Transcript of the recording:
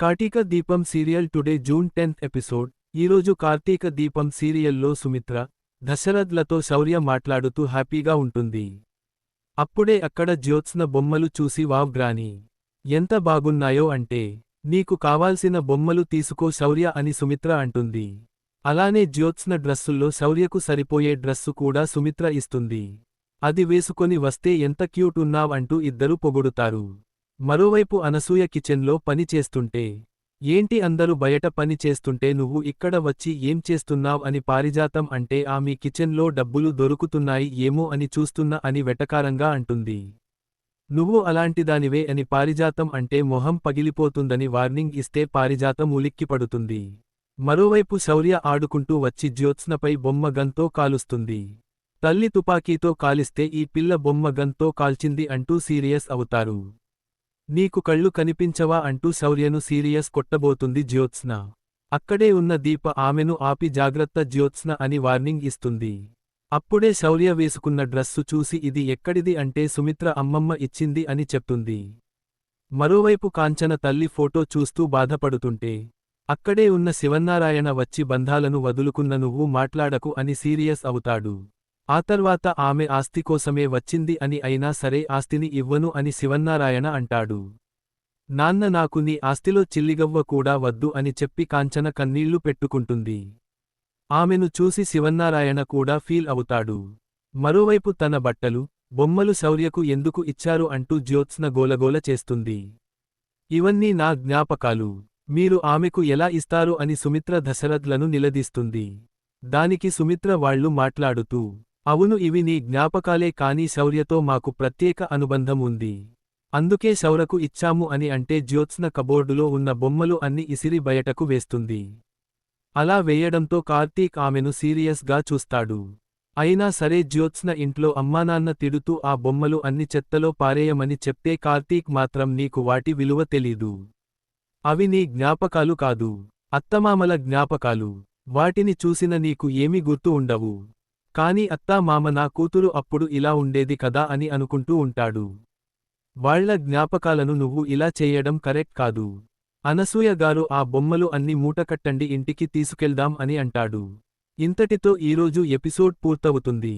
Karthika Deepam serial today June tenth episode. ఈరోజు కార్తీక దీపం సీరియల్లో సుమిత్ర దశరథ్లతో శౌర్య మాట్లాడుతూ హ్యాపీగా ఉంటుంది. అప్పుడే అక్కడ జ్యోత్స్న బొమ్మలు చూసి వావ్ గ్రాని ఎంత బాగున్నాయో అంటే నీకు కావాల్సిన బొమ్మలు తీసుకో శౌర్య అని సుమిత్ర అంటుంది. అలానే జ్యోత్స్న డ్రస్సుల్లో శౌర్యకు సరిపోయే డ్రస్సు కూడా సుమిత్ర ఇస్తుంది. అది వేసుకొని వస్తే ఎంత క్యూట్ ఉన్నావ్ అంటూ ఇద్దరు పొగుడుతారు. మరోవైపు అనసూయ కిచెన్లో పని చేస్తుంటే ఏంటి అందరూ బయట పని చేస్తుంటే నువ్వు ఇక్కడ వచ్చి ఏం చేస్తున్నావ్ అని పారిజాతం అంటే ఆ మీ కిచెన్లో డబ్బులు దొరుకుతున్నాయి ఏమో అని చూస్తున్న అని వెటకారంగా అంటుంది. నువ్వు అలాంటిదానివే అని పారిజాతం అంటే మొహం పగిలిపోతుందని వార్నింగ్ ఇస్తే పారిజాతం ఉలిక్కిపడుతుంది మరోవైపు శౌర్య ఆడుకుంటూ వచ్చి జ్యోత్స్నపై బొమ్మగంతో కాలుస్తుంది. తల్లి తుపాకీతో కాలిస్తే ఈ పిల్ల బొమ్మగంతో కాల్చింది అంటూ సీరియస్ అవుతారు. నీకు కళ్ళు కనిపించవా అంటూ శౌర్యను సీరియస్ కొట్టబోతుంది జ్యోత్స్న. అక్కడే ఉన్న దీప ఆమెను ఆపి జాగ్రత్త జ్యోత్స్న అని వార్నింగ్ ఇస్తుంది. అప్పుడే శౌర్య వేసుకున్న డ్రస్సు చూసి ఇది ఎక్కడిది అంటే సుమిత్ర అమ్మమ్మ ఇచ్చింది అని చెప్తుంది. మరోవైపు కాంచన తల్లి ఫోటో చూస్తూ బాధపడుతుంటే అక్కడే ఉన్న శివన్నారాయణ వచ్చి బంధాలను వదులుకున్న నువ్వు మాట్లాడకు అని సీరియస్ అవుతాడు. ఆ తర్వాత ఆమె ఆస్తి కోసమే వచ్చింది అని అయినా సరే ఆస్తిని ఇవ్వను అని శివన్నారాయణ అంటాడు. నాన్న నాకు నీ ఆస్తిలో చిల్లిగవ్వ కూడా వద్దు అని చెప్పి కాంచన కన్నీళ్ళు పెట్టుకుంటుంది. ఆమెను చూసి శివన్నారాయణ కూడా ఫీల్ అవుతాడు. మరోవైపు తన బట్టలు బొమ్మలు శౌర్యకు ఎందుకు ఇచ్చారు అంటూ జ్యోత్స్న గోలగోల చేస్తుంది. ఇవన్నీ నా జ్ఞాపకాలు. మీరు ఆమెకు ఎలా ఇస్తారు అని సుమిత్ర దశరథ్లను నిలదీస్తుంది. దానికి సుమిత్ర వాళ్ళు మాట్లాడుతూ అవును ఇవి నీ జ్ఞాపకాలే కాని శౌర్యతో మాకు ప్రత్యేక అనుబంధం ఉంది. అందుకే శౌరకు ఇచ్చాము అని అంటే జ్యోత్స్న కబోర్డులో ఉన్న బొమ్మలు అన్ని ఇసిరి బయటకు వేస్తుంది. అలా వేయడంతో కార్తీక్ ఆమెను సీరియస్గా చూస్తాడు. అయినా సరే జ్యోత్స్న ఇంట్లో అమ్మానాన్న తిడుతూ ఆ బొమ్మలు అన్ని చెత్తలో పారేయమని చెప్తే కార్తీక్ మాత్రం నీకు వాటి విలువ తెలీదు. అవి నీ జ్ఞాపకాలు కాదు. అత్తమామల జ్ఞాపకాలు. వాటిని చూసిన నీకు ఏమీ గుర్తు ఉండవు. కాని అత్తా మామ నా కూతురు అప్పుడు ఇలా ఉండేది కదా అని అనుకుంటూ ఉంటాడు. వాళ్ళ జ్ఞాపకాలను నువ్వు ఇలా చేయడం కరెక్ట్ కాదు. అనసూయ గారు ఆ బొమ్మలు అన్ని మూటకట్టండి ఇంటికి తీసుకెళ్దాం అని అంటాడు. ఇంతటితో ఈరోజు ఎపిసోడ్ పూర్తవుతుంది.